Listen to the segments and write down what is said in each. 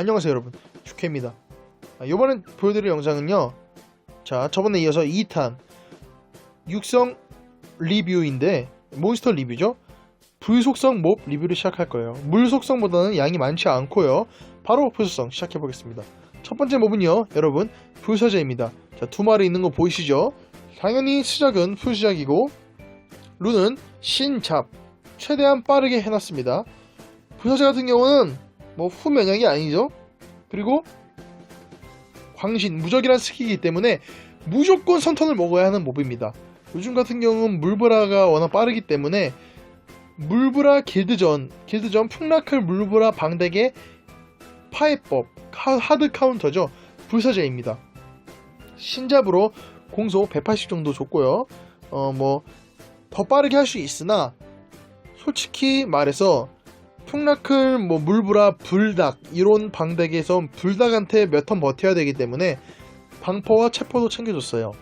안녕하세요 여러분. 주케입니다. 아, 이번에 보여드릴 영상은요. 자 저번에 이어서 2탄 육성 리뷰인데 몬스터 리뷰죠? 불속성 몹 리뷰를 시작할 거예요. 물 속성보다는 양이 많지 않고요. 바로 불속성 시작해 보겠습니다. 첫 번째 몹은요 여러분 불사제입니다. 자 두 마리 있는 거 보이시죠? 당연히 시작은 풀시작이고 룬은 신잡 최대한 빠르게 해놨습니다. 불사제 같은 경우는 뭐 후면역이 아니죠. 그리고 광신 무적이란 스킬이기 때문에 무조건 선턴을 먹어야 하는 몹입니다. 요즘 같은 경우는 물브라가 워낙 빠르기 때문에 물브라 길드전, 길드전 풍라클 물브라 파해법, 카- 하드 카운터죠. 불사제입니다. 신잡으로 공속 180 정도 줬고요. 어 뭐 더 빠르게 할 수 있으나 솔직히 말해서 풍라클, 뭐 물브라, 불닭 이런 방덱에서 불닭한테 몇 턴 버텨야 되기 때문에 방퍼와 체포도 챙겨줬어요.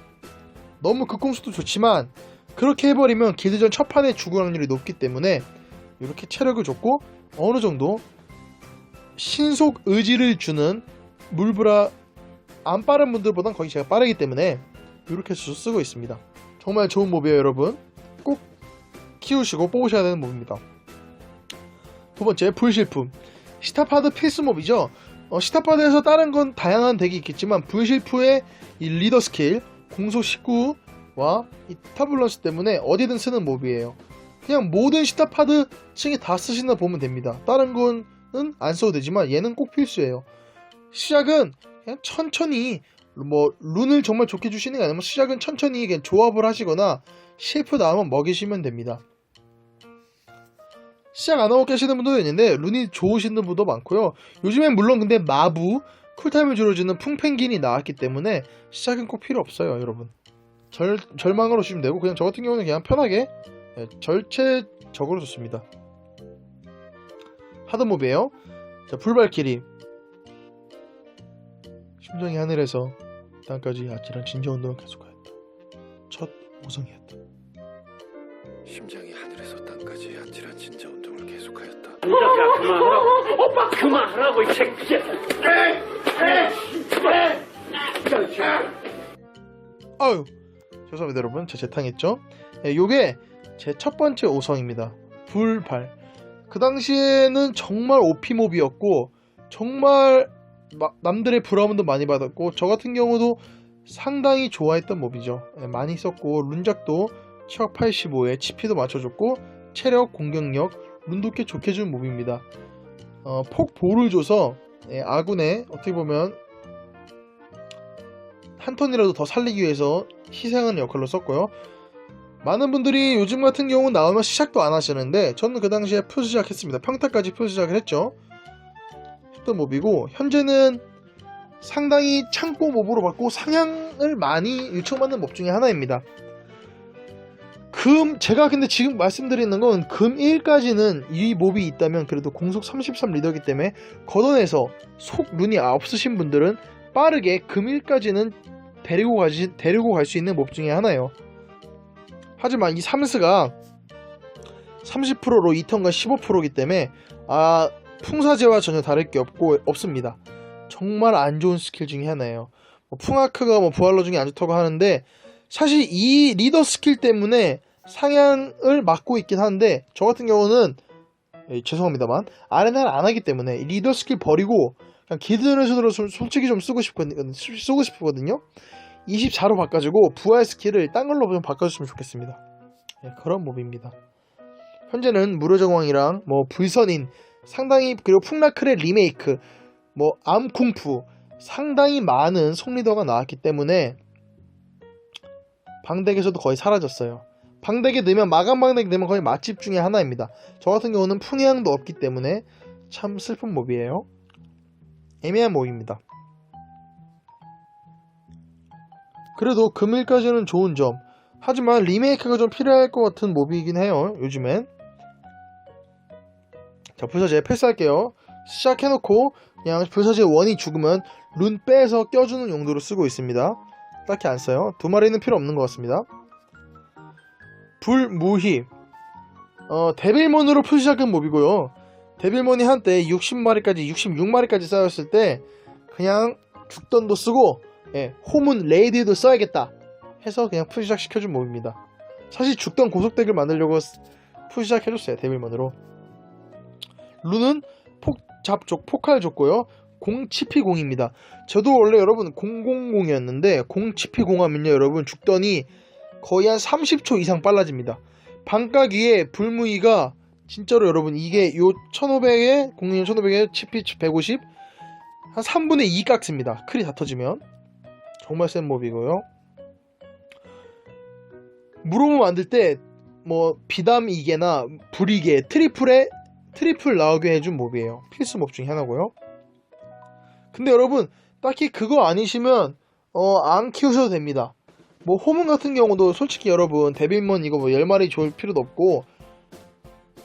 너무 극공수도 좋지만 그렇게 해버리면 길드전 첫 판에 죽을 확률이 높기 때문에 이렇게 체력을 줬고 어느 정도 신속 의지를 주는 물브라 안 빠른 분들보단 거의 제가 빠르기 때문에 이렇게 해서 쓰고 있습니다. 정말 좋은 몹이에요 여러분. 꼭 키우시고 뽑으셔야 되는 몹입니다. 두 번째 불실품. 시타파드 필수 몹이죠. 어, 시타파드에서 다른 건 다양한 덱이 있겠지만 불실프의 이 리더 스킬 공속 19와 이 타블런스 때문에 어디든 쓰는 몹이에요. 그냥 모든 시타파드 층이 다 쓰신다 보면 됩니다. 다른 거는 안 써도 되지만 얘는 꼭 필수예요. 시작은 그냥 천천히 뭐 룬을 정말 좋게 주시는 게 아니면 시작은 천천히 그냥 조합을 하시거나 셰프 나오면 먹이시면 됩니다 시작 안 하고 계시는 분도 있는데 룬이 좋으신 분도 많고요. 요즘엔 물론 근데 마부 쿨타임을 줄여주는 풍펭귄이 나왔기 때문에 시작은 꼭 필요 없어요, 여러분. 절 절망으로 주시면 되고 그냥 저 같은 경우는 그냥 편하게 예, 절체적으로 좋습니다. 하드몹이에요. 자 불발키리 심정이 하늘에서 땅까지 아찔한 진저 운동을 계속하였다. 첫 오성이었다. 심장이 하늘에서 땅까지 아찔한 진짜 운동을 계속하였다. 야 그만하라고. 오빠 그만하라고 이 새끼야. 아유 죄송합니다 여러분. 제 재탕했죠? 예, 요게 제 첫 번째 오성입니다. 불발. 그 당시에는 정말 오피몹이었고 정말 마- 남들의 브라움도 많이 받았고 저 같은 경우도 상당히 좋아했던 몹이죠. 예, 많이 썼고 룬작도 체력 85에 치피도 맞춰줬고 체력 공격력 꽤 좋게 준 몹입니다 어, 폭보를 줘서 예, 아군의 어떻게 보면 한 턴이라도 더 살리기 위해서 희생하는 역할로 썼고요. 많은 분들이 요즘 같은 경우 나오면 시작도 안 하시는데 저는 그 당시에 표 시작했습니다. 평타까지 표 시작을 했죠. 했던 몹이고 현재는 상당히 창고 몹으로 받고 상향을 많이 요청받는 몹 중에 하나입니다. 금 제가 근데 지금 말씀드리는 건금 1까지는 이 몹이 있다면 그래도 공속 33 리더기 때문에 걷어내서 속 룬이 없으신 분들은 빠르게 금 1까지는 데리고 데리고 갈 수 있는 몹 중에 하나예요. 하지만 이 삼스가 30%로 2턴과 15%이기 때문에 아 풍사제와 전혀 다를 게 없고 없습니다. 정말 안 좋은 스킬 중에 하나예요. 뭐 풍아크가 뭐 부활로 중에 안 좋다고 하는데 사실 이 리더 스킬 때문에 상향을 막고 있긴 한데 저 같은 경우는 예, 죄송합니다만 아레나를 안 하기 때문에 이 리더 스킬 버리고 그냥 기드레슨으로 솔직히 좀 쓰고 싶거든요. 쓰고 싶거든요. 24로 바꿔주고 부활 스킬을 딴 걸로 좀 바꿔주시면 좋겠습니다. 예, 그런 몹입니다. 현재는 무료정왕이랑 뭐 불선인 상당히 그리고 풍라클의 리메이크 뭐 암쿵푸 상당히 많은 속리더가 나왔기 때문에 방덱에서도 거의 사라졌어요. 방덱에 넣으면 마감 방덱 넣으면 거의 맛집 중에 하나입니다. 저 같은 경우는 풍향도 없기 때문에 참 슬픈 몹이에요. 애매한 몹입니다. 그래도 금일까지는 좋은 점. 하지만 리메이크가 좀 필요할 것 같은 몹이긴 해요. 요즘엔. 자, 불사제 패스할게요. 시작해놓고 그냥 불사제 원이 죽으면 룬 빼서 껴주는 용도로 쓰고 있습니다. 딱히 안 써요. 두 마리는 필요 없는 것 같습니다. 불무희. 어, 데빌몬으로 풀 시작한 몹이고요. 데빌몬이 한때 60마리까지 66마리까지 쌓였을 때 그냥 죽던도 쓰고 예, 홈은 레이드에도 써야겠다 해서 그냥 풀시작 시켜준 몹입니다. 사실 죽던 고속덱을 만들려고 쓰- 풀시작 해줬어요 데빌몬으로. 룬은 폭 잡족 포칼 줬고요. 공치피 공입니다. 저도 원래 여러분 000이었는데 공치피 공 하면요 여러분 죽더니 거의 한 30초 이상 빨라집니다. 반각 위에 불무이가 진짜로 여러분 이게 요 1500에 공룡 1500에 치피 150 한 3분의 2 깎습니다. 크리 다 터지면 정말 센 몹이고요. 무로무 만들 때 뭐 비담 이계나 불이계 트리플에 트리플 나오게 해준 몹이에요. 필수 몹 중에 하나고요. 근데 여러분 딱히 그거 아니시면 어, 안 키우셔도 됩니다. 뭐 호문 같은 경우도 솔직히 여러분 데빌몬 이거 뭐 10마리 줄 필요도 없고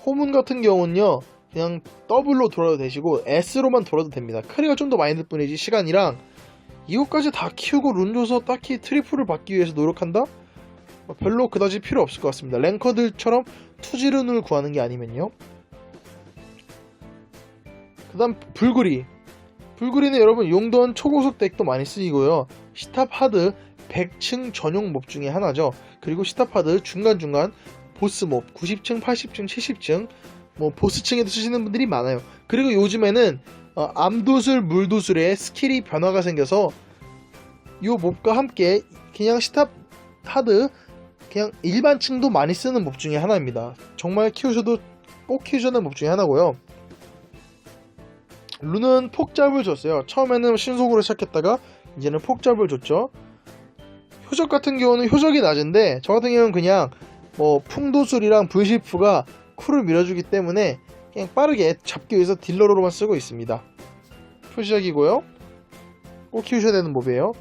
호문 같은 경우는요 그냥 더블로 돌아도 되시고 S로만 돌아도 됩니다. 크리가 좀 더 많이 들 뿐이지 시간이랑 이것까지 다 키우고 룬 줘서 딱히 트리플을 받기 위해서 노력한다? 뭐 별로 그다지 필요 없을 것 같습니다. 랭커들처럼 투지룬을 구하는 게 아니면요. 그 다음 불구리 불구리는 여러분 용돈 초고속 덱도 많이 쓰이고요. 시탑 하드 100층 전용 몹 중에 하나죠. 그리고 시탑 하드 중간중간 보스 몹 90층, 80층, 70층 뭐 보스층에도 쓰시는 분들이 많아요. 그리고 요즘에는 어, 암도술, 물도술에 스킬이 변화가 생겨서 요 몹과 함께 그냥 시탑 하드 그냥 일반층도 많이 쓰는 몹 중에 하나입니다. 정말 키우셔도 꼭 키우셔야 하는 몹 중에 하나고요. 룬은 폭잡을 줬어요. 처음에는 신속으로 시작했다가 이제는 폭잡을 줬죠. 효적 같은 경우는 효적이 낮은데 저 같은 경우는 그냥 뭐 풍도술이랑 불시프가 쿨을 밀어주기 때문에 그냥 빠르게 잡기 위해서 딜러로만 쓰고 있습니다. 표시작이고요. 꼭 키우셔야 되는 몹이에요.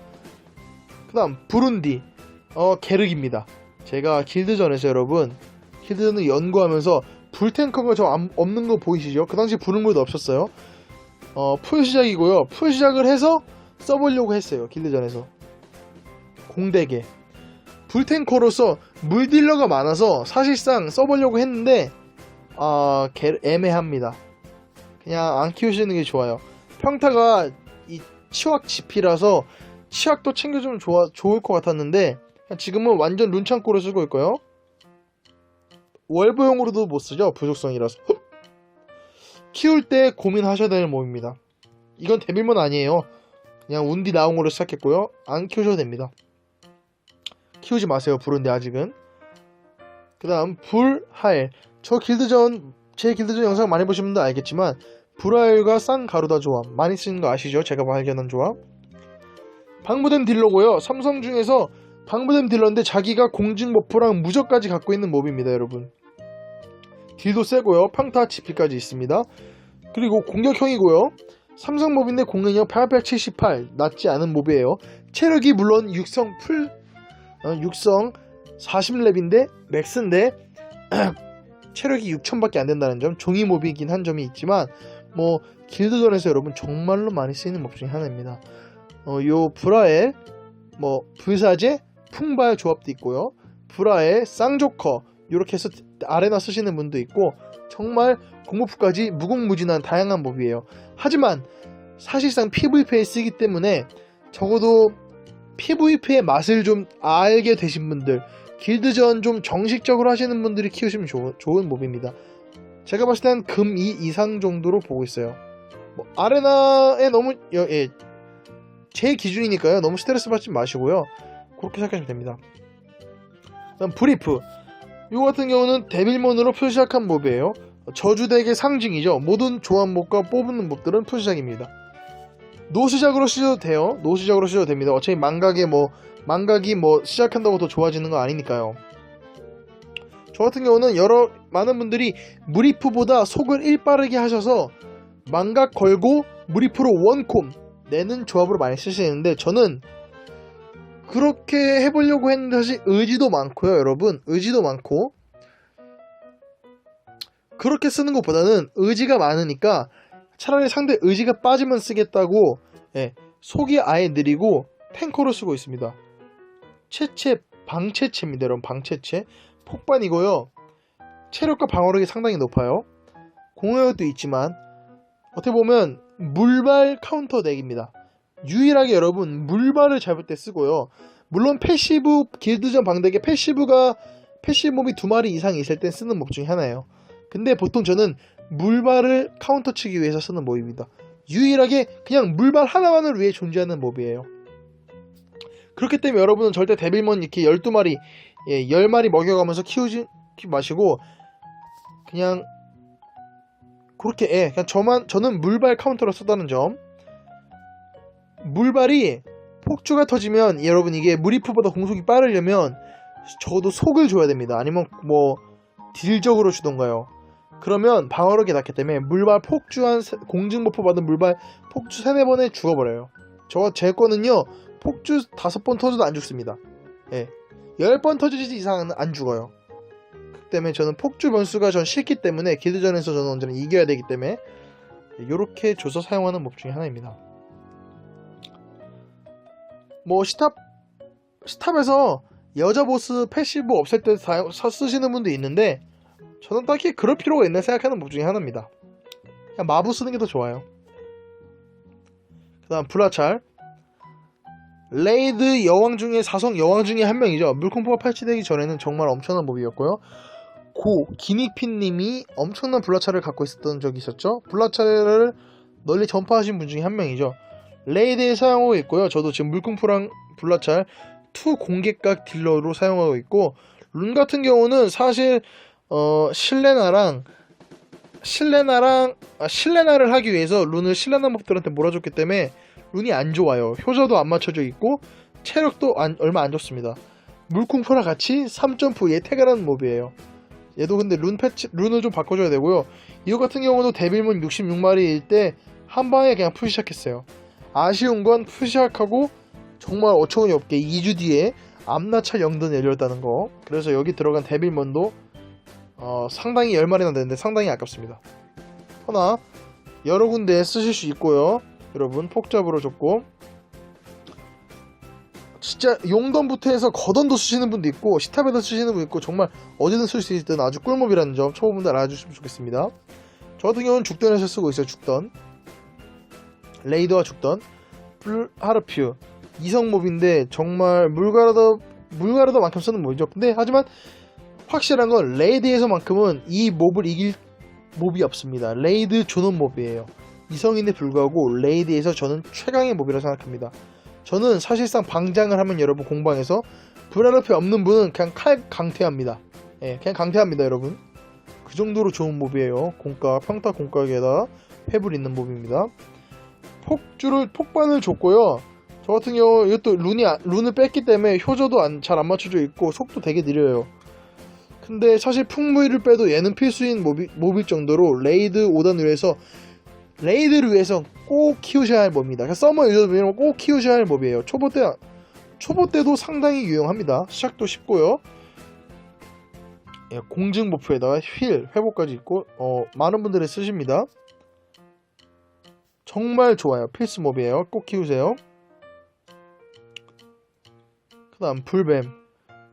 그 다음 부룬디 어 게르기입니다. 제가 길드전에서 여러분 길드전을 연구하면서 불탱커가 저 안- 없는 거 보이시죠? 그 당시 부른물도 없었어요. 어, 풀 시작이고요. 풀 시작을 해서 써보려고 했어요. 길드전에서. 공대계. 불탱커로서 물딜러가 많아서 사실상 써보려고 했는데, 아, 개- 애매합니다. 그냥 안 키우시는 게 좋아요. 평타가 이 치확 지피라서 치확도 챙겨주면 좋아, 좋을 것 같았는데, 지금은 완전 룬창고로 쓰고 있고요. 월브용으로도 못 쓰죠. 부속성이라서. 키울 때 고민하셔야 되는 몹입니다. 이건 데빌몬 아니에요. 그냥 운디 나온 걸로 시작했고요. 안 키우셔도 됩니다. 키우지 마세요. 불은데 아직은. 그 다음 불하엘. 저 길드전 제 길드전 영상 많이 보신 분들 알겠지만 불하엘과 쌍가루다 조합 많이 쓰는 거 아시죠? 제가 발견한 조합. 방부댐 딜러고요. 삼성 중에서 방부댐 딜러인데 자기가 공중 버프랑 무적까지 갖고 있는 몹입니다, 여러분. 딜도 세고요. 평타 지피까지 있습니다. 그리고 공격형이고요. 삼성 몹인데 공격력 878 낮지 않은 몹이에요. 체력이 물론 육성 풀 어, 육성 40렙인데 맥스인데 체력이 6000밖에 안 된다는 점 종이 몹이긴 한 점이 있지만 뭐 길드전에서 여러분 정말로 많이 쓰이는 몹 중에 하나입니다. 어, 요 브라엘 뭐 불사제 풍발 조합도 있고요. 브라엘 쌍조커 이렇게 해서 아레나 쓰시는 분도 있고 정말 공모프까지 무궁무진한 다양한 몹이에요. 하지만 사실상 PVP에 쓰기 때문에 적어도 PVP의 맛을 좀 알게 되신 분들 길드전 좀 정식적으로 하시는 분들이 키우시면 좋, 좋은 몹입니다. 제가 봤을 땐 금 2 이상 정도로 보고 있어요. 뭐 아레나에 너무 여- 예, 제 기준이니까요. 너무 스트레스 받지 마시고요. 그렇게 생각하시면 됩니다. 다음 브리프 이거 같은 경우는 데빌몬으로 표시작한 몹이에요. 저주덱의 상징이죠. 모든 조합목과 뽑는 몹들은 표시작입니다. 노시작으로 쓰셔도 돼요. 노시작으로 쓰셔도 됩니다. 어차피 망각에 뭐 망각이 뭐 시작한다고 더 좋아지는 거 아니니까요. 저 같은 경우는 여러 많은 분들이 무리프보다 속을 일 빠르게 하셔서 망각 걸고 무리프로 원콤 내는 조합으로 많이 쓰시는데 저는 그렇게 해보려고 했는데 사실 의지도 많고요, 여러분. 의지도 많고 그렇게 쓰는 것보다는 의지가 많으니까 차라리 상대 의지가 빠지면 쓰겠다고 예, 속이 아예 느리고 탱커로 쓰고 있습니다. 채채 방채채입니다, 여러분. 방채채 폭반이고요. 체력과 방어력이 상당히 높아요. 공허력도 있지만 어떻게 보면 물발 카운터 덱입니다. 유일하게 여러분 물발을 잡을 때 쓰고요. 물론 패시브 길드전 방덱에 패시브가 패시브 몹이 두 마리 이상 있을 때 쓰는 몹 중에 하나예요. 근데 보통 저는 물발을 카운터 치기 위해서 쓰는 몹입니다. 유일하게 그냥 물발 하나만을 위해 존재하는 몹이에요. 그렇기 때문에 여러분은 절대 데빌몬 이렇게 12마리, 예, 10마리 먹여가면서 키우지 키 마시고 그냥 그렇게 예, 그냥 저만 저는 물발 카운터로 썼다는 점. 물발이 폭주가 터지면 여러분 이게 무리프보다 공속이 빠르려면 적어도 속을 줘야 됩니다. 아니면 뭐 딜적으로 주던가요. 그러면 방어력이 낮기 때문에 물발 폭주한 세- 공증버프 받은 물발 폭주 세네 번에 죽어버려요. 저제 거는요 폭주 다섯 번 터져도 안 죽습니다. 예, 열 번 터지지 이상은 안 죽어요. 그 때문에 저는 폭주 변수가 전 싫기 때문에 길드전에서 저는 언제나 이겨야 되기 때문에 이렇게 줘서 사용하는 법 중에 하나입니다. 뭐 시탑 시탑에서 여자 보스 패시브 없앨 때 사, 사- 쓰시는 분도 있는데 저는 딱히 그럴 필요가 있나 생각하는 법 중에 하나입니다. 그냥 마부 쓰는 게 더 좋아요. 그 다음 브라찰 레이드 여왕 중에 사성 여왕 중에 한 명이죠. 물콩포가 팔찌되기 전에는 정말 엄청난 몹이었고요. 고 기닉핀님이 엄청난 블라차를 갖고 있었던 적이 있었죠. 블라차를 널리 전파하신 분 중에 한 명이죠. 레이드에 사용하고 있고요. 저도 지금 물콩포랑 블라찰 투 공개각 딜러로 사용하고 있고 룬 같은 경우는 사실 어 실레나랑 실레나랑 아, 실레나를 하기 위해서 룬을 실레나 몹들한테 몰아줬기 때문에 룬이 안 좋아요. 효저도 안 맞춰져 있고 체력도 안- 얼마 안 좋습니다. 물콩포랑 같이 3점프 예태가라는 몹이에요. 얘도 근데 룬 패치 룬을 좀 바꿔줘야 되고요. 이거 같은 경우도 데빌몬 66마리일 때 한 방에 그냥 푸시작했어요. 아쉬운 건 푸시작하고 정말 어처구니 없게 2주 뒤에 암나차 영던 열렸다는 거. 그래서 여기 들어간 데빌몬도 어, 상당히 10마리나 되는데 상당히 아깝습니다. 허나 여러 군데에 쓰실 수 있고요. 여러분 폭잡으로 줬고 진짜 용던부터 해서 거던도 쓰시는 분도 있고 시탑에도 쓰시는 분 있고 정말 어디든 쓸 수 있는 아주 꿀몹이라는 점 초보분들 알아주시면 좋겠습니다. 저 같은 경우는 죽던에서 쓰고 있어요. 죽던 레이더와 죽던 풀하르퓨 이성몹인데 정말 물가르더 물가르더만큼 쓰는 몹이죠. 근데 하지만 확실한 건 레이드에서만큼은 이 몹을 이길 몹이 없습니다. 레이드 조는 몹이에요. 이성인데 불구하고 레이드에서 저는 최강의 몹이라고 생각합니다. 저는 사실상 방장을 하면 여러분 공방에서 불알옆에 없는 분은 그냥 칼 강퇴합니다. 예, 그냥 강퇴합니다, 여러분. 그 정도로 좋은 몹이에요. 공가, 평타 공각에다 회불 있는 몹입니다. 폭주를 폭반을 줬고요. 저 같은 경우 이것도 룬이 안- 룬을 뺐기 때문에 효저도 잘안 맞춰져 있고 속도 되게 느려요. 근데 사실 풍무이를 빼도 얘는 필수인 몹이, 몹일 정도로 레이드 5단을 위해서 레이드를 위해서 꼭 키우셔야 할 몹입니다. 그러니까 서머 유저들은 꼭 키우셔야 할 몹이에요. 초보 때 초보 때도 상당히 유용합니다. 시작도 쉽고요. 예, 공증 버프에다가 휠 회복까지 있고 어, 많은 분들이 쓰십니다. 정말 좋아요. 필수 몹이에요. 꼭 키우세요. 그다음 불뱀.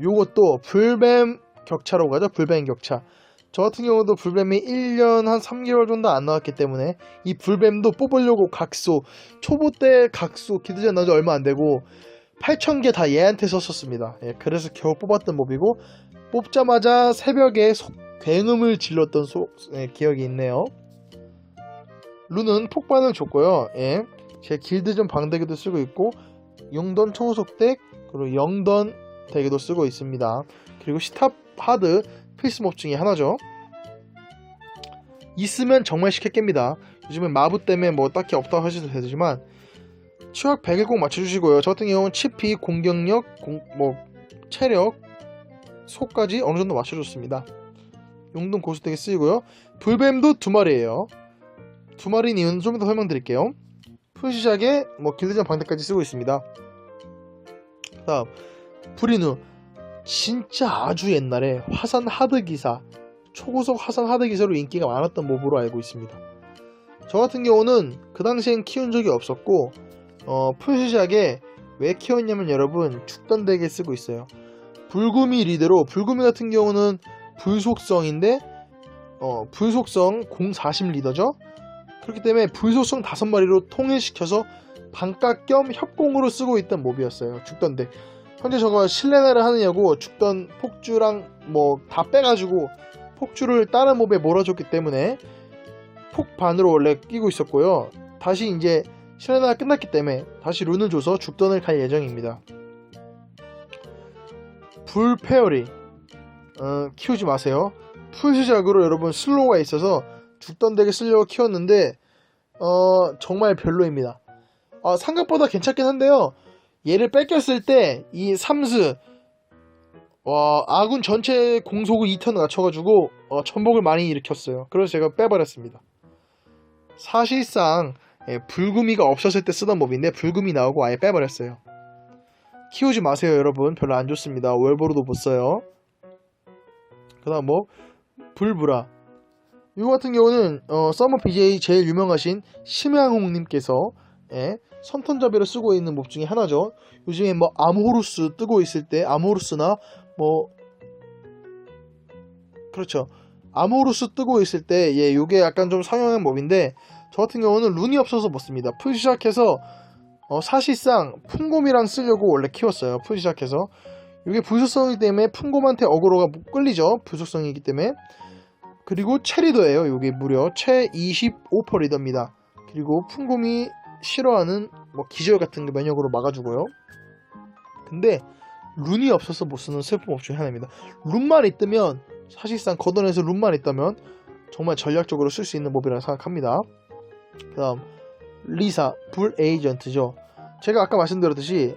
요것도 불뱀 격차라고 하죠. 불뱀 격차. 저 같은 경우도 불뱀이 1년 한 3개월 정도 안 나왔기 때문에 이 불뱀도 뽑으려고 각소 초보 때 각소 기드전 나지 얼마 안 되고 8,000개 다 얘한테 썼었습니다. 예, 그래서 겨우 뽑았던 몹이고 뽑자마자 새벽에 속- 굉음을 질렀던 소- 예, 기억이 있네요. 룬은 폭반을 줬고요. 예, 제 길드전 방대기도 쓰고 있고 용던 초속덱 그리고 영던 대기도 쓰고 있습니다. 그리고 시탑 하드 필수 몹 중에 하나죠. 있으면 정말 쉽게 깹니다. 요즘엔 마부 때문에 뭐 딱히 없다고 하셔도 되지만 추락 100을 꼭 맞춰주시고요. 저 같은 경우는 치피, 공격력, 공, 뭐 체력, 속까지 어느 정도 맞춰줬습니다. 용돈 고수 되게 쓰이고요. 불뱀도 두 마리예요. 두 마리인 이유는 좀 이따 설명드릴게요. 푸시작에 뭐 길드전 방대까지 쓰고 있습니다. 다음 브리누 진짜 아주 옛날에 화산 하드 기사 초고속 화산 하드 기사로 인기가 많았던 몹으로 알고 있습니다. 저 같은 경우는 그 당시엔 키운 적이 없었고 어, 풀시작에 왜 키웠냐면 여러분 죽던 덱에 쓰고 있어요. 불구미 리드로 불구미 같은 경우는 불속성인데 어, 불속성 040 리더죠. 그렇기 때문에 불속성 5마리로 통일시켜서 반각 겸 협공으로 쓰고 있던 몹이었어요. 죽던데. 현재 저거 실내나를 하느냐고 죽던 폭주랑 뭐 다 빼가지고 폭주를 다른 몹에 몰아줬기 때문에 폭반으로 원래 끼고 있었고요. 다시 이제 실내나가 끝났기 때문에 다시 룬을 줘서 죽던을 갈 예정입니다. 불페어리 어, 키우지 마세요. 풀시작으로 여러분 슬로우가 있어서 죽던 덱에 쓰려고 키웠는데 어, 정말 별로입니다. 어, 생각보다 괜찮긴 한데요. 얘를 뺏겼을 때 이 삼스 와 아군 전체 공속을 2턴 낮춰가지고 어, 전복을 많이 일으켰어요. 그래서 제가 빼버렸습니다. 사실상 예, 불구미가 없었을 때 쓰던 몹인데 불구미 나오고 아예 빼버렸어요. 키우지 마세요 여러분 별로 안 좋습니다. 월보로도 못 써요. 그 다음 뭐 불브라 이거 같은 경우는 어, 서머 BJ 제일 유명하신 심양홍님께서 예, 선턴잡이를 쓰고 있는 몹 중에 하나죠. 요즘에 뭐 암호루스 뜨고 있을 때 암호루스나 뭐 그렇죠. 암호루스 뜨고 있을 때 예, 요게 약간 좀 상향한 몹인데 저 같은 경우는 룬이 없어서 못 씁니다. 풀 시작해서 어, 사실상 풍곰이랑 쓰려고 원래 키웠어요. 풀 시작해서 이게 불속성이기 때문에 풍곰한테 어그로가 끌리죠. 불속성이기 때문에 그리고 체리더예요. 이게 무려 최 25% 리더입니다. 그리고 풍곰이 싫어하는 뭐 기절 같은 거 면역으로 막아주고요. 근데 룬이 없어서 못 쓰는 슬픈 업 중에 하나입니다. 룬만 있다면 사실상 걷어내서 룬만 있다면 정말 전략적으로 쓸 수 있는 몹이라고 생각합니다. 그다음 리사 불 에이전트죠. 제가 아까 말씀드렸듯이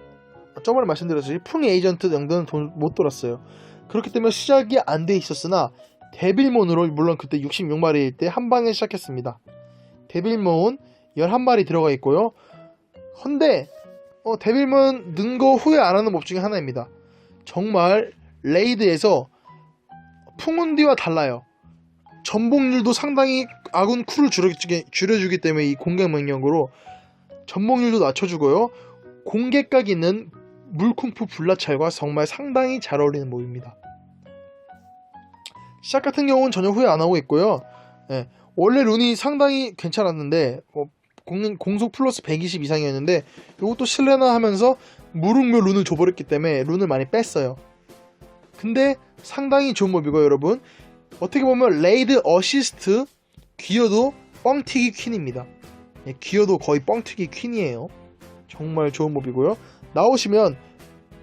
저번에 말씀드렸듯이 풍 에이전트 정도는 돈 못 돌았어요. 그렇기 때문에 시작이 안 돼 있었으나 데빌몬으로 물론 그때 66마리일 때 한 방에 시작했습니다. 데빌몬 11마리 들어가 있고요. 헌데 어, 데빌몬 는거 후회 안 하는 몹 중에 하나입니다. 정말 레이드에서 풍운디와 달라요. 전복률도 상당히 아군 쿨을 줄여주기, 줄여주기 때문에 이 공격 명령으로 전복률도 낮춰주고요. 공격각 있는 물쿵푸 불라찰과 정말 상당히 잘 어울리는 몹입니다. 시작 같은 경우는 전혀 후회 안 하고 있고요. 예, 원래 룬이 상당히 괜찮았는데 어, 공, 공속 플러스 120 이상이었는데 이것도 실내나 하면서 무릉묘 룬을 줘버렸기 때문에 룬을 많이 뺐어요. 근데 상당히 좋은 몹이고 여러분 어떻게 보면 레이드 어시스트 귀여도 뻥튀기 퀸입니다. 예, 귀여도 거의 뻥튀기 퀸이에요. 정말 좋은 몹이고요. 나오시면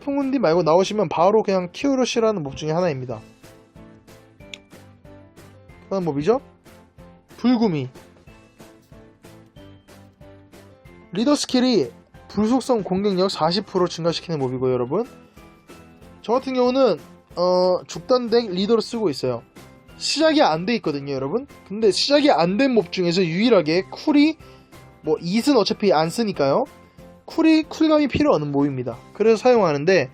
풍운디 말고 나오시면 바로 그냥 키우러시라는 몹 중에 하나입니다. 그다음 몹이죠? 불구미 리더 스킬이 불속성 공격력 40% 증가시키는 몹이고요 여러분. 저 같은 경우는 어, 죽던 덱 리더로 쓰고 있어요. 시작이 안 돼 있거든요 여러분. 근데 시작이 안 된 몹 중에서 유일하게 쿨이 뭐 이은 어차피 안 쓰니까요. 쿨이 쿨감이 필요 없는 몹입니다. 그래서 사용하는데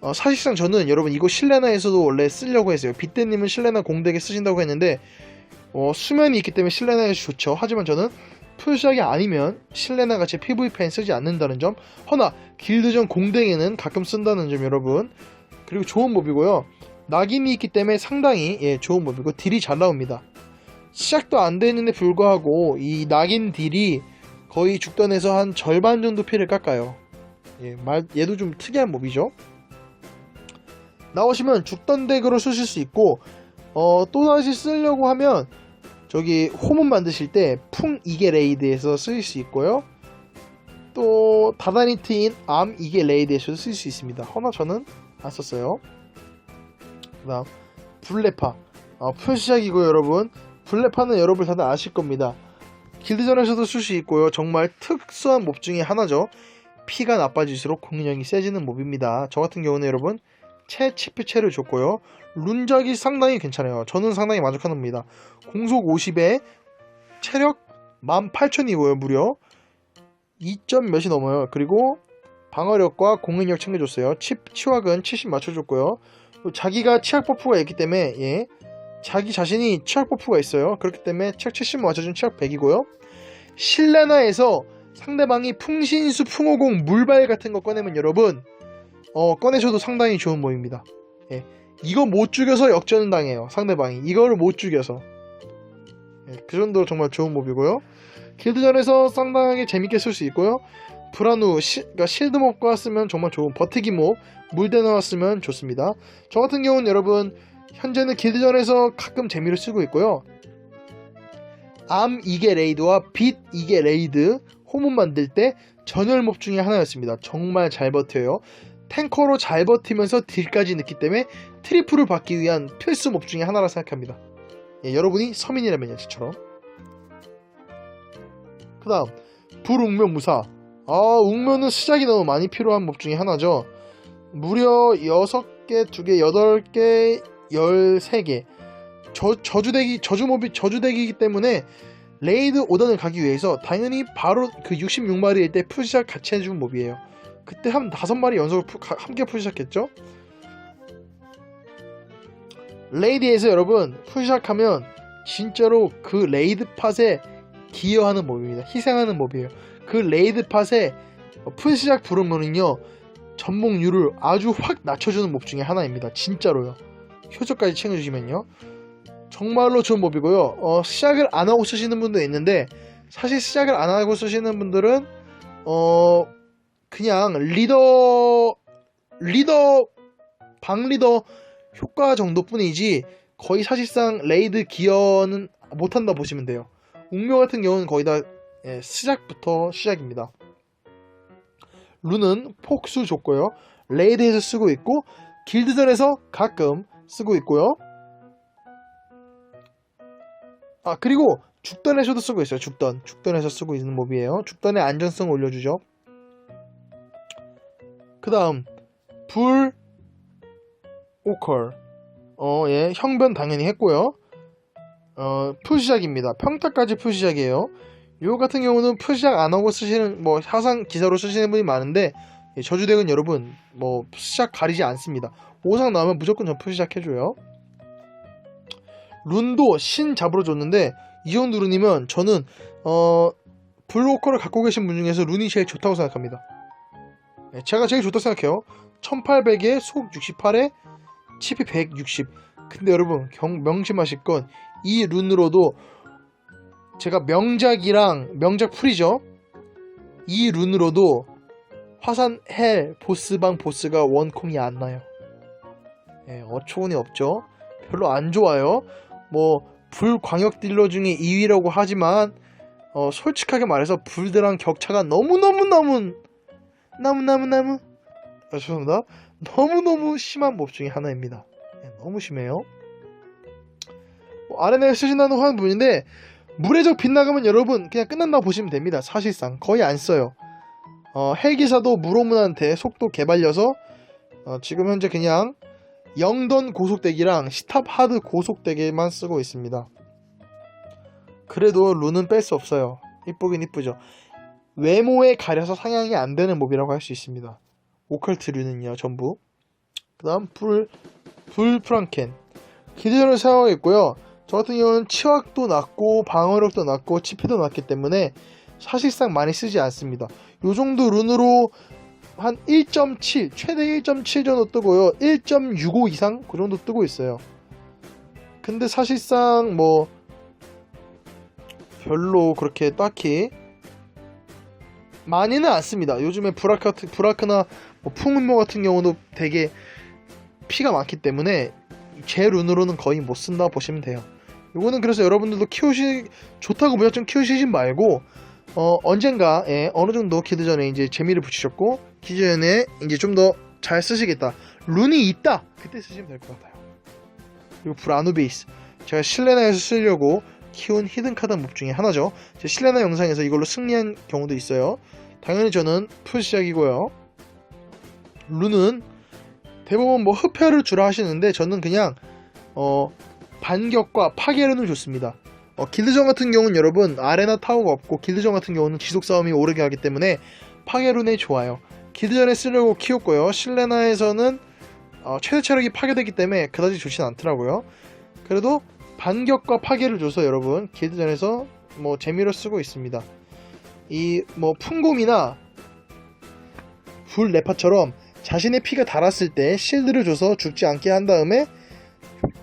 어, 사실상 저는 여러분 이거 실레나에서도 원래 쓰려고 했어요. 빗대님은 실레나 공덱에 쓰신다고 했는데 어, 수면이 있기 때문에 실레나에서 좋죠. 하지만 저는 풀시작이 아니면 실레나 같이 PVP엔 쓰지 않는다는 점. 허나 길드전 공댕에는 가끔 쓴다는 점 여러분. 그리고 좋은 몹이고요. 낙인이 있기 때문에 상당히 예, 좋은 몹이고 딜이 잘 나옵니다. 시작도 안 되는데 불구하고 이 낙인 딜이 거의 죽던에서 한 절반 정도 피를 깎아요. 예, 말, 얘도 좀 특이한 몹이죠. 나오시면 죽던 덱으로 쓰실 수 있고 어, 또다시 쓰려고 하면 저기 호문 만드실 때 풍 이게 레이드에서 쓰일 수 있고요. 또 다다니트인 암 이게 레이드에서도 쓸 수 있습니다. 허나 저는 안 썼어요. 그다음 블레파 어, 표시작이고 여러분 블레파는 여러분 다들 아실 겁니다. 길드전에서도 쓸 수 있고요. 정말 특수한 몹 중에 하나죠. 피가 나빠질수록 공격력이 세지는 몹입니다. 저 같은 경우는 여러분 채 치프체를 줬고요. 룬작이 상당히 괜찮아요. 저는 상당히 만족하는 겁니다. 공속 50에 체력 18,000이고요. 무려 2점 몇이 넘어요. 그리고 방어력과 공격력 챙겨줬어요. 치, 치확은 70 맞춰줬고요. 또 자기가 치약 버프가 있기 때문에 예, 자기 자신이 치약 버프가 있어요. 그렇기 때문에 치약 70 맞춰준 치약 100이고요. 실내나에서 상대방이 풍신수 풍호공 물발 같은 거 꺼내면 여러분 어, 꺼내셔도 상당히 좋은 모입니다. 예. 이거 못 죽여서 역전 당해요. 상대방이. 이거를 못 죽여서. 예, 그 정도로 정말 좋은 몹이고요. 길드전에서 상당하게 재밌게 쓸 수 있고요. 브라누 시, 그러니까 실드 몹과 쓰면 정말 좋은 버티기 몹 물대너와 쓰면 좋습니다. 저 같은 경우는 여러분 현재는 길드전에서 가끔 재미로 쓰고 있고요. 암 이게 레이드와 빛 이게 레이드 호문 만들 때 전열 몹 중에 하나였습니다. 정말 잘 버텨요. 탱커로 잘 버티면서 딜까지 넣기 때문에 트리플을 받기 위한 필수 몹 중에 하나라 생각합니다. 예, 여러분이 서민이라면요, 저처럼. 그 다음, 불웅면 무사. 아, 웅면은 시작이 너무 많이 필요한 몹 중에 하나죠. 무려 6개, 2개, 8개, 13개. 저, 저주대기, 저주몹이 저주대기이기 때문에 레이드 5단을 가기 위해서 당연히 바로 그 66마리일 때 푸시작 같이 해준 몹이에요. 그때 한 5마리 연속으로 푸- 가- 함께 푸시작했죠. 레이드에서 여러분 푸시작하면 진짜로 그 레이드 팟에 기여하는 몹입니다. 희생하는 몹이에요. 그 레이드 팟에 푸시작 부르면은요 전복률을 아주 확 낮춰주는 몹 중에 하나입니다. 진짜로요. 효적까지 챙겨주시면요. 정말로 좋은 몹이고요. 어, 시작을 안 하고 쓰시는 분도 있는데 사실 시작을 안 하고 쓰시는 분들은 어 그냥 리더 리더 방 리더 효과 정도뿐이지 거의 사실상 레이드 기여는 못한다 보시면 돼요. 웅묘 같은 경우는 거의 다 예, 시작부터 시작입니다. 룬은 폭수 줬고요. 레이드에서 쓰고 있고 길드전에서 가끔 쓰고 있고요. 아 그리고 죽던에서도 쓰고 있어요. 죽던 죽던에서 쓰고 있는 몹이에요. 죽던의 안전성 올려주죠. 그 다음 불 오컬 어 예 형변 당연히 했고요. 어 푸시작입니다. 평타까지 푸시작이에요. 요 같은 경우는 푸시작 안 하고 쓰시는 뭐 사상 기사로 쓰시는 분이 많은데 예, 저주덱은 여러분 뭐 시작 가리지 않습니다. 5상 나오면 무조건 전 푸시작 해줘요. 룬도 신 잡으러 줬는데 이 정도 룬이면 저는 어 블로커를 갖고 계신 분 중에서 룬이 제일 좋다고 생각합니다. 네, 제가 제일 좋다고 생각해요. 1800에 속 68에 치피 160. 근데 여러분 경, 명심하실 건 이 룬으로도 제가 명작이랑 명작 풀이죠. 이 룬으로도 화산 헬 보스방 보스가 원콤이 안 나요. 예, 어처구니 없죠. 별로 안 좋아요. 뭐 불광역 딜러 중에 2위라고 하지만 어, 솔직하게 말해서 불드랑 격차가 너무너무너무 너무너무너무 아, 죄송합니다. 너무너무 심한 몹 중에 하나입니다. 예, 너무 심해요. 뭐, 아레나에 쓰신다는 하는 분인데 물의 적 빗나가면 여러분 그냥 끝난다 보시면 됩니다. 사실상 거의 안 써요. 어, 헬기사도 물오문한테 속도 개발려서 어, 지금 현재 그냥 영던 고속대기랑 시탑 하드 고속대기만 쓰고 있습니다. 그래도 룬은 뺄 수 없어요. 이쁘긴 이쁘죠. 외모에 가려서 상향이 안 되는 몹이라고 할 수 있습니다. 오컬트 룬은요, 전부. 그 다음, 불, 불 프랑켄. 기대전을 사용하고 있고요. 저 같은 경우는 치확도 낮고, 방어력도 낮고, 치패도 낮기 때문에 사실상 많이 쓰지 않습니다. 요 정도 룬으로 한 1.7, 최대 1.7 정도 뜨고요. 1.65 이상 그 정도 뜨고 있어요. 근데 사실상 뭐 별로 그렇게 딱히 많이는 않습니다. 요즘에 브라크, 브라크나 뭐 풍운모 같은 경우도 되게 피가 많기 때문에 제 룬으로는 거의 못 쓴다 보시면 돼요. 요거는 그래서 여러분들도 키우시 좋다고 무작정 키우시지 말고 어, 언젠가 예, 어느 정도 기드 전에 이제 재미를 붙이셨고 기드 전에 이제 좀 더 잘 쓰시겠다. 룬이 있다. 그때 쓰시면 될 것 같아요. 그리고 브라누베이스 제가 실레나에서 쓰려고 키운 히든 카드 몹 중에 하나죠. 제 실레나 영상에서 이걸로 승리한 경우도 있어요. 당연히 저는 풀 시작이고요. 룬은 대부분 뭐 흡혈을 주라 하시는데 저는 그냥 어, 반격과 파괴run을 줬습니다. 어, 길드전 같은 경우는 여러분 아레나 타워가 없고 길드전 같은 경우는 지속 싸움이 오르게 하기 때문에 파괴룬에 좋아요. 길드전에 쓰려고 키웠고요. 실레나에서는 어, 최대 체력이 파괴되기 때문에 그다지 좋진 않더라고요. 그래도 반격과 파괴를 줘서 여러분 길드전에서 뭐 재미로 쓰고 있습니다. 이 뭐 풍곰이나 불 레파처럼 자신의 피가 달았을 때 실드를 줘서 죽지 않게 한 다음에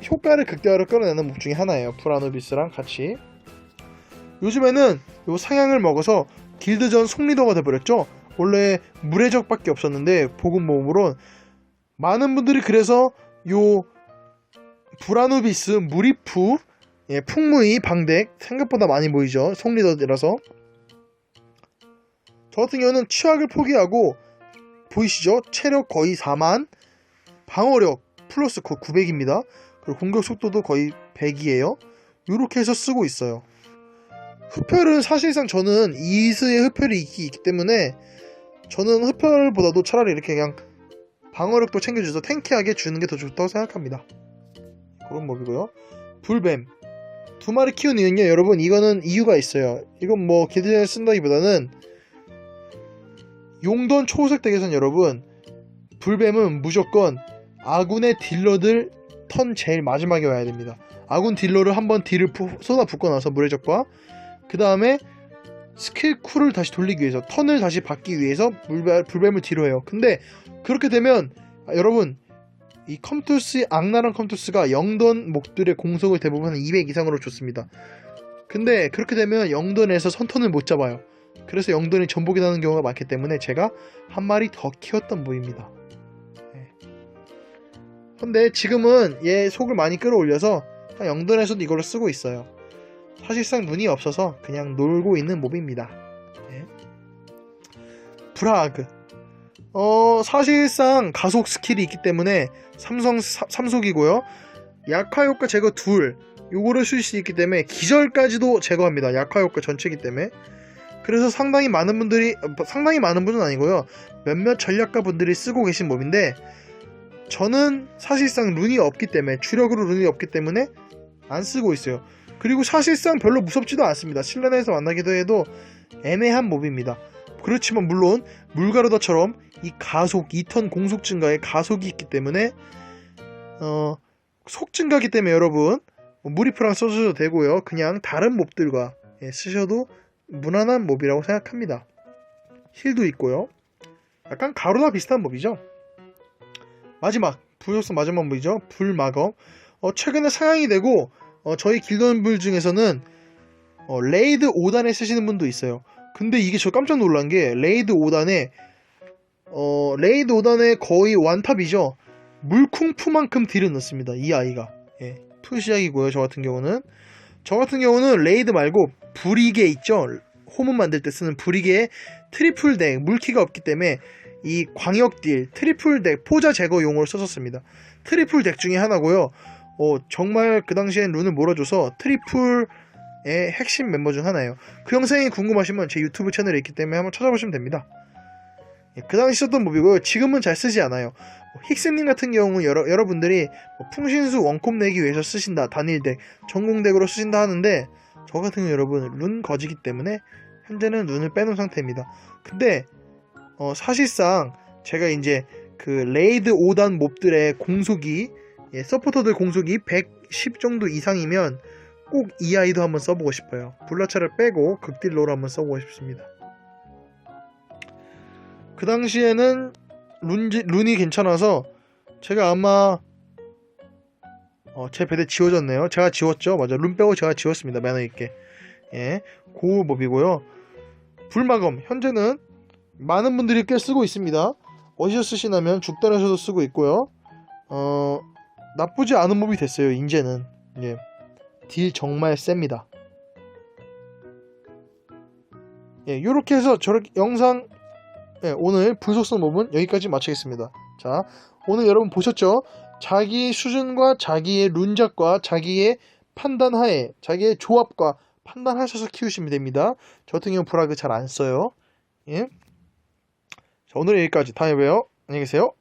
효과를 극대화로 끌어내는 목 중에 하나예요. 프라노비스랑 같이. 요즘에는 요 상향을 먹어서 길드전 송리더가 돼버렸죠. 원래 물의 적밖에 없었는데 복음 모음으로 많은 분들이 그래서 요 브라누비스 무리프 예, 풍무이 방덱 생각보다 많이 보이죠. 송리더라서 저 같은 경우는 취약을 포기하고 보이시죠? 체력 거의 4만 방어력 플러스 900입니다. 그리고 공격 속도도 거의 100이에요. 이렇게 해서 쓰고 있어요. 흡혈은 사실상 저는 이스의 흡혈이 있기 때문에 저는 흡혈보다도 차라리 이렇게 그냥 방어력도 챙겨줘서 탱키하게 주는 게 더 좋다고 생각합니다. 그런 법이고요. 불뱀 두 마리 키우는 이유는요, 여러분 이거는 이유가 있어요. 이건 뭐 기대에 쓴다기보다는 용돈 초호색 덱에선 여러분 불뱀은 무조건 아군의 딜러들 턴 제일 마지막에 와야 됩니다. 아군 딜러를 한번 딜을 푸- 쏟아 붓고 나서 물의 적과 그 다음에 스킬 쿨을 다시 돌리기 위해서 턴을 다시 받기 위해서 불뱀을 뒤로 해요. 근데 그렇게 되면 아, 여러분 이 컴투스 악랄한 컴투스가 영던 목들의 공속을 대부분 한200 이상으로 줬습니다. 근데 그렇게 되면 영던에서 선턴을 못 잡아요. 그래서 영던이 전복이 나는 경우가 많기 때문에 제가 한 마리 더 키웠던 부입니다. 네. 근데 지금은 얘 속을 많이 끌어올려서 영던에서도 이걸로 쓰고 있어요. 사실상 눈이 없어서 그냥 놀고 있는 몹입니다. 네. 브라그. 어, 사실상 가속 스킬이 있기 때문에 삼성 사- 삼속이고요. 약화 효과 제거 둘. 요거를 쓸 수 있기 때문에 기절까지도 제거합니다. 약화 효과 전체이기 때문에. 그래서 상당히 많은 분들이 어, 상당히 많은 분은 아니고요. 몇몇 전략가 분들이 쓰고 계신 몹인데 저는 사실상 룬이 없기 때문에 주력으로 룬이 없기 때문에 안 쓰고 있어요. 그리고 사실상 별로 무섭지도 않습니다. 실내에서 만나기도 해도 애매한 몹입니다. 그렇지만 물론 물가루다처럼 이 가속 2턴 공속 증가에 가속이 있기 때문에 어, 속 증가기 때문에 여러분 뭐 무리프랑 써주셔도 되고요. 그냥 다른 몹들과 예, 쓰셔도 무난한 몹이라고 생각합니다. 힐도 있고요. 약간 가루나 비슷한 몹이죠. 마지막 부효성 마지막 몹이죠. 불마검. 어, 최근에 상향이 되고 어, 저희 길던불 중에서는 어, 레이드 5단에 쓰시는 분도 있어요. 근데 이게 저 깜짝 놀란 게 레이드 5단에 어, 레이드 5단에 거의 완탑이죠. 물쿵푸만큼 딜을 넣습니다. 이 아이가. 예. 풀 시작이고요. 저 같은 경우는 저 같은 경우는 레이드 말고 브리게 있죠. 홈은 만들 때 쓰는 브리게에 트리플 덱 물키가 없기 때문에 이 광역 딜 트리플 덱 포자 제거용으로 썼었습니다. 트리플 덱 중에 하나고요. 어, 정말 그 당시엔 룬을 몰아줘서 트리플의 핵심 멤버 중 하나예요. 그 영상이 궁금하시면 제 유튜브 채널에 있기 때문에 한번 찾아보시면 됩니다. 예, 그 당시 썼던 몹이고요. 지금은 잘 쓰지 않아요. 뭐 힉스님 같은 경우 여러, 여러분들이 뭐 풍신수 원콤 내기 위해서 쓰신다 단일덱 전공덱으로 쓰신다 하는데 저 같은 경우 여러분 룬 거지기 때문에 현재는 룬을 빼놓은 상태입니다. 근데 어, 사실상 제가 이제 그 레이드 5단 몹들의 공속이 예, 서포터들 공속이 110 정도 이상이면 꼭 이 아이도 한번 써보고 싶어요. 블라차를 빼고 극딜로로 한번 써보고 싶습니다. 그 당시에는 룬지, 룬이 괜찮아서 제가 아마 어, 제 배대 지워졌네요. 제가 지웠죠. 맞아. 룬 빼고 제가 지웠습니다. 매너 있게. 예. 고법이고요. 불마검 현재는 많은 분들이 꽤 쓰고 있습니다. 어디서 쓰시냐면 죽단에서도 쓰고 있고요. 어 나쁘지 않은 몹이 됐어요. 이제는 예. 딜 정말 셉니다. 예, 요렇게 해서 저렇게 영상 예, 오늘 불속성 몹은 여기까지 마치겠습니다. 자, 오늘 여러분 보셨죠? 자기 수준과 자기의 룬작과 자기의 판단하에 자기의 조합과 판단하셔서 키우시면 됩니다. 저 같은 경우 브라그 잘 안 써요. 예. 자, 오늘 여기까지. 다음에 봬요. 안녕히 계세요.